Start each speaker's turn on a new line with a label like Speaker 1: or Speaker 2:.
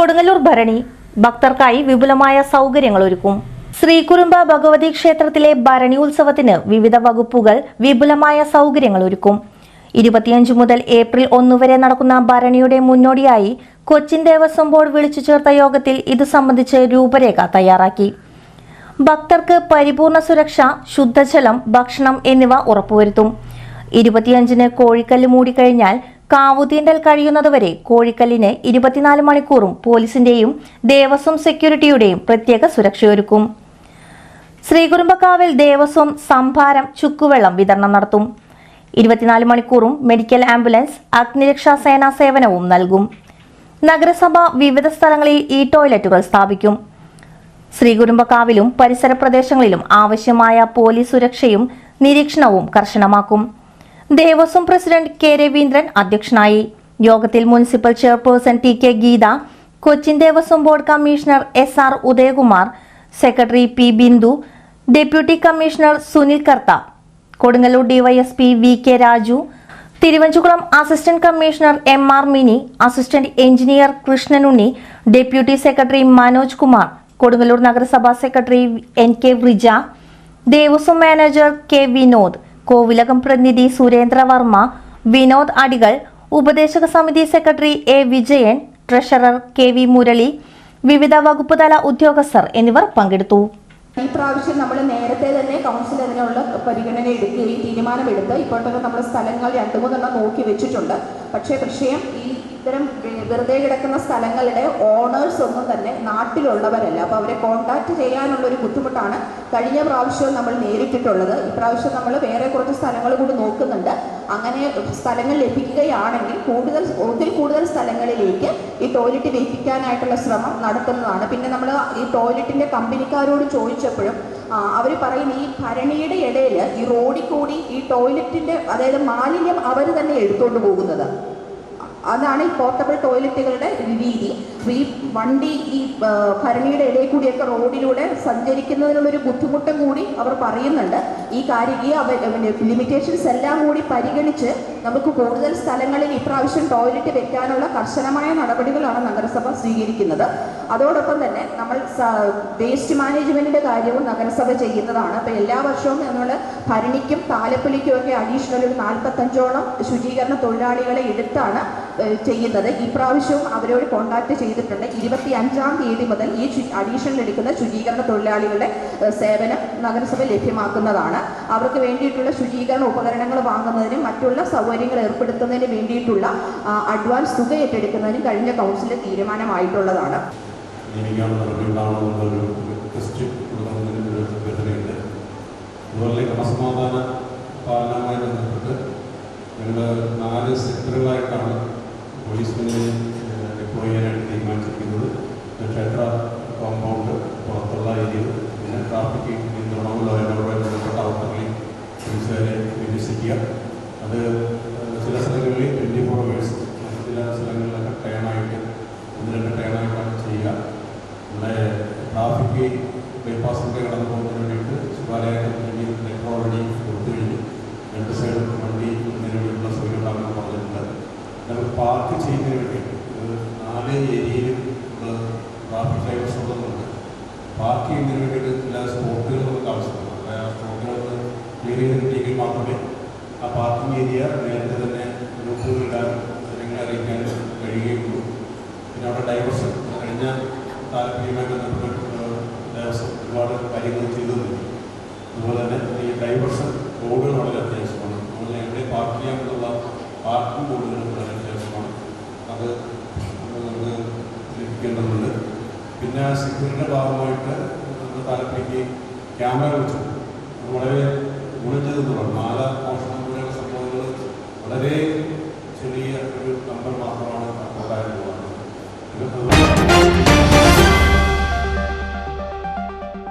Speaker 1: കൊടുങ്ങല്ലൂർ ഭരണി ഭക്തർക്കായി വിപുലമായ സൗകര്യങ്ങൾ ഒരുക്കും ശ്രീകുറുമ്പ ഭഗവതി ക്ഷേത്രത്തിലെ ഭരണി ഉത്സവത്തിന് വിവിധ വകുപ്പുകൾ വിപുലമായ സൗകര്യങ്ങൾ ഒരുക്കും ഇരുപത്തിയഞ്ച് മുതൽ ഏപ്രിൽ ഒന്ന് വരെ നടക്കുന്ന ഭരണിയുടെ മുന്നോടിയായി കൊച്ചിൻ ദേവസ്വം ബോർഡ് വിളിച്ചു ചേർത്ത യോഗത്തിൽ ഇത് സംബന്ധിച്ച് രൂപരേഖ തയ്യാറാക്കി. ഭക്തർക്ക് പരിപൂർണ സുരക്ഷ ശുദ്ധജലം ഭക്ഷണം എന്നിവ ഉറപ്പുവരുത്തും. ഇരുപത്തിയഞ്ചിന് കോഴിക്കല്ല് മൂടിക്കഴിഞ്ഞാൽ കാവുതീണ്ടൽ കഴിയുന്നതുവരെ കോഴിക്കല്ലിന് ഇരുപത്തിനാല് മണിക്കൂറും പോലീസിന്റെയും ദേവസ്വം സെക്യൂരിറ്റിയുടെയും പ്രത്യേക സുരക്ഷയൊരുക്കും. ശ്രീകുറുമ്പക്കാവിൽ ദേവസ്വം സംഭാരം ചുക്കുവെള്ളം വിതരണം നടത്തും. ഇരുപത്തിനാല് മണിക്കൂറും മെഡിക്കൽ ആംബുലൻസ് അഗ്നിരക്ഷാ സേനാ സേവനവും നൽകും. നഗരസഭ വിവിധ സ്ഥലങ്ങളിൽ ഈ ടോയ്ലറ്റുകൾ സ്ഥാപിക്കും. ശ്രീകുരുമ്പക്കാവിലും പരിസര പ്രദേശങ്ങളിലും ആവശ്യമായ പോലീസ് സുരക്ഷയും നിരീക്ഷണവും കർശനമാക്കും. ദേവസ്വം പ്രസിഡന്റ് കെ രവീന്ദ്രൻ അധ്യക്ഷനായി. യോഗത്തിൽ municipal chairperson T K Geetha Cochin Devaswom board commissioner S R Udayakumar secretary P Bindu deputy commissioner Sunil Kartha Kodungallur DYSP V K Raju Thiruvanchikulam assistant commissioner M R Mini assistant engineer Krishnanunni deputy secretary Manoj Kumar Kodungallur നഗരസഭാ secretary N K Vrija Devaswom manager K Vinod Kovilakam പ്രതിനിധി സുരേന്ദ്ര വർമ്മ വിനോദ് അടികൾ ഉപദേശക സമിതി secretary A Vijayan treasurer K V Murali വിവിധ വകുപ്പ് തല ഉദ്യോഗസ്ഥർ എന്നിവർ പങ്കെടുത്തു.
Speaker 2: ഈ പ്രാവശ്യം നമ്മൾ നേരത്തെ തന്നെ കൗൺസിൽ അതിനുള്ള പരിഗണന എടുക്കുകയും തീരുമാനമെടുത്ത് ഇപ്പോൾ നമ്മുടെ സ്ഥലങ്ങൾ രണ്ടു മൂന്നെണ്ണം നോക്കി വെച്ചിട്ടുണ്ട്. പക്ഷേ വിഷയം ഇത്തരം വെറുതെ കിടക്കുന്ന സ്ഥലങ്ങളുടെ ഓണേഴ്സ് ഒന്നും തന്നെ നാട്ടിലുള്ളവരല്ല. അപ്പോൾ അവരെ കോൺടാക്ട് ചെയ്യാനുള്ളൊരു ബുദ്ധിമുട്ടാണ് കഴിഞ്ഞ പ്രാവശ്യവും നമ്മൾ നേരിട്ടിട്ടുള്ളത്. ഇപ്രാവശ്യം നമ്മൾ വേറെ കുറച്ച് സ്ഥലങ്ങൾ കൂടി നോക്കുന്നുണ്ട്. അങ്ങനെ സ്ഥലങ്ങൾ ലഭിക്കുകയാണെങ്കിൽ കൂടുതൽ ഒത്തിരി കൂടുതൽ സ്ഥലങ്ങളിലേക്ക് ഈ ടോയ്ലറ്റ് വെപ്പിക്കാനായിട്ടുള്ള ശ്രമം നടത്തുന്നതാണ്. പിന്നെ നമ്മൾ ഈ ടോയ്ലറ്റിന്റെ കമ്പനിക്കാരോട് ചോദിച്ചപ്പോഴും അവർ പറയും ഈ ഭരണിയുടെ ഇടയിൽ ഈ റോഡിൽ കൂടി ഈ ടോയ്ലറ്റിന്റെ അതായത് മാലിന്യം അവർ തന്നെ എടുത്തുകൊണ്ട് പോകുന്നത്. അതാണ് ഈ പോർട്ടബിൾ ടോയ്ലറ്റുകളുടെ രീതി. ഈ വണ്ടി ഈ ഭരണിയുടെ ഇടയിൽ കൂടിയൊക്കെ റോഡിലൂടെ സഞ്ചരിക്കുന്നതിനുള്ളൊരു ബുദ്ധിമുട്ടും കൂടി അവർ പറയുന്നുണ്ട്. ഈ കാര്യം ഈ ലിമിറ്റേഷൻസ് എല്ലാം കൂടി പരിഗണിച്ച് നമുക്ക് കൂടുതൽ സ്ഥലങ്ങളിൽ ഇപ്രാവശ്യം ടോയ്ലറ്റ് വെക്കാനുള്ള കർശനമായ നടപടികളാണ് നഗരസഭ സ്വീകരിക്കുന്നത്. അതോടൊപ്പം തന്നെ നമ്മൾ വേസ്റ്റ് മാനേജ്മെന്റിന്റെ കാര്യവും നഗരസഭ ചെയ്യുന്നതാണ്. അപ്പോൾ എല്ലാ വർഷവും നമ്മൾ ഭരണിക്കും താലപ്പൊലിക്കും ഒക്കെ അഡീഷണൽ ഒരു നാൽപ്പത്തഞ്ചോളം ശുചീകരണ തൊഴിലാളികളെ എടുത്താണ് ചെയ്യുന്നത്. ഇപ്രാവശ്യവും പ്രാവശ്യവും അവരോട് കോൺടാക്ട് ചെയ്തിട്ടുണ്ട്. ഇരുപത്തി അഞ്ചാം തീയതി മുതൽ ഈ അഡീഷണൽ എടുക്കുന്ന ശുചീകരണ തൊഴിലാളികളുടെ സേവനം നഗരസഭ ലഭ്യമാക്കുന്നതാണ്. അവർക്ക് വേണ്ടിയിട്ടുള്ള ശുചീകരണ ഉപകരണങ്ങൾ വാങ്ങുന്നതിനും മറ്റുള്ള സൗകര്യങ്ങൾ ഏർപ്പെടുത്തുന്നതിന് വേണ്ടിയിട്ടുള്ള അഡ്വാൻസ് തുക ഏറ്റെടുക്കുന്നതിനും കഴിഞ്ഞ കൗൺസിലിൽ തീരുമാനമായിട്ടുള്ളതാണ്.
Speaker 3: പാലനവുമായി ബന്ധപ്പെട്ട് ഞങ്ങൾ നാല് സെക്ടറുകളായിട്ടാണ് പോലീസിനെ ചെയ്യാനായിട്ട് തീരുമാനിച്ചിരിക്കുന്നത് ക്ഷേത്ര കോമ്പൗണ്ട് പുറത്തുള്ള ഏരിയയിൽ പിന്നെ ട്രാഫിക് ലോയനോടുമായി ബന്ധപ്പെട്ട ഔട്ടറിൽ പോലീസുകാരെ വിന്യസിക്കുക. അത് ചില സ്ഥലങ്ങളിൽ ട്വന്റി ഫോർ അവേഴ്സ് ചില സ്ഥലങ്ങളിലൊക്കെ ടേണായിട്ട് ഒന്ന് രണ്ട് ടേണായിട്ടാണ് ചെയ്യുക. നമ്മുടെ ട്രാഫിക് ബൈപ്പാസിലൂടെ കടന്നു പോകുന്നതിന് വേണ്ടിയിട്ട് ശിവാലയത്തിൽ ലെറ്റർ ഓൾറെഡി കൊടുത്തു കഴിഞ്ഞു രണ്ട് സൈഡും വണ്ടി വേണ്ടിയിട്ടുള്ള സൗകര്യം ഉണ്ടാകുമെന്ന് പറഞ്ഞിട്ടുണ്ട്. നമുക്ക് പാർക്ക് ചെയ്യുന്നതിന് വേണ്ടിയിട്ട് നാല് ഏരിയയിലും നമ്മൾ ട്രാഫിക് ഡ്രൈവേഴ്സ് ഉള്ളതുകൊണ്ട് പാർക്ക് ചെയ്യുന്നതിന് വേണ്ടിയിട്ട് ചില സ്പോട്ടുകൾ നമുക്ക് ആവശ്യമാണ്. ആ സ്പോട്ടുകൾ ക്ലിയർ ചെയ്ത് മാത്രമേ ആ പാർക്കിംഗ് ഏരിയ നേരത്തെ തന്നെ ഗ്രൂപ്പുകളിടാൻ ജനങ്ങളെ അറിയിക്കാൻ കഴിയുകയുള്ളൂ. പിന്നെ അവിടെ ഡൈവേഴ്സൺ കഴിഞ്ഞ താല്പര്യവുമായി ബന്ധപ്പെട്ട് ദേവസ്വം ഒരുപാട് കാര്യങ്ങൾ ചെയ്തു അതുപോലെ തന്നെ ഈ ഡൈവേഴ്സൺ ബോർഡുകൾ പിന്നെ സിഗ്നലിന്റെ ഭാഗമായിട്ട് നമ്മുടെ താലപ്പയ്ക്ക് ക്യാമറ വെച്ചു വളരെ ഗുണം ചെയ്തെന്ന് പറഞ്ഞു മാല മോഷണം പോലെയുള്ള സംഭവങ്ങൾ വളരെ